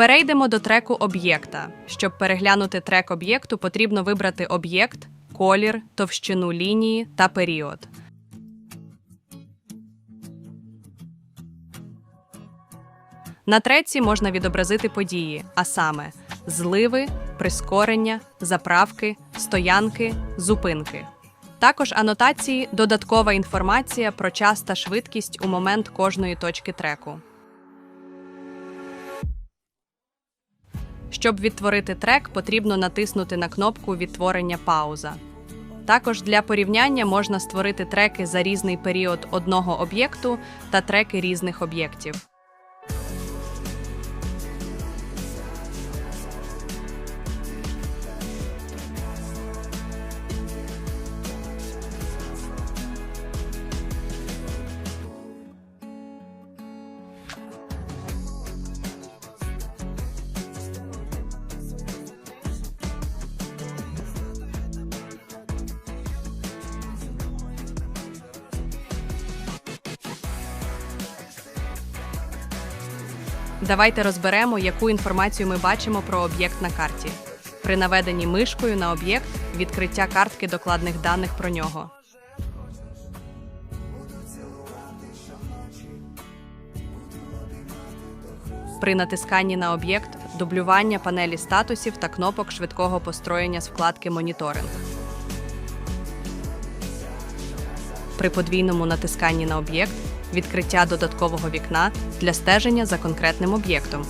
Перейдемо до треку об'єкта. Щоб переглянути трек об'єкту, потрібно вибрати об'єкт, колір, товщину лінії та період. На треці можна відобразити події, а саме зливи, прискорення, заправки, стоянки, зупинки. Також анотації додаткова інформація про час та швидкість у момент кожної точки треку. Щоб відтворити трек, потрібно натиснути на кнопку Відтворення пауза. Також для порівняння можна створити треки за різний період одного об'єкту та треки різних об'єктів. Давайте розберемо, яку інформацію ми бачимо про об'єкт на карті. При наведенні мишкою на об'єкт відкриття картки докладних даних про нього. При натисканні на об'єкт дублювання панелі статусів та кнопок швидкого построєння з вкладки Моніторинг. При подвійному натисканні на об'єкт відкриття додаткового вікна для стеження за конкретним об'єктом.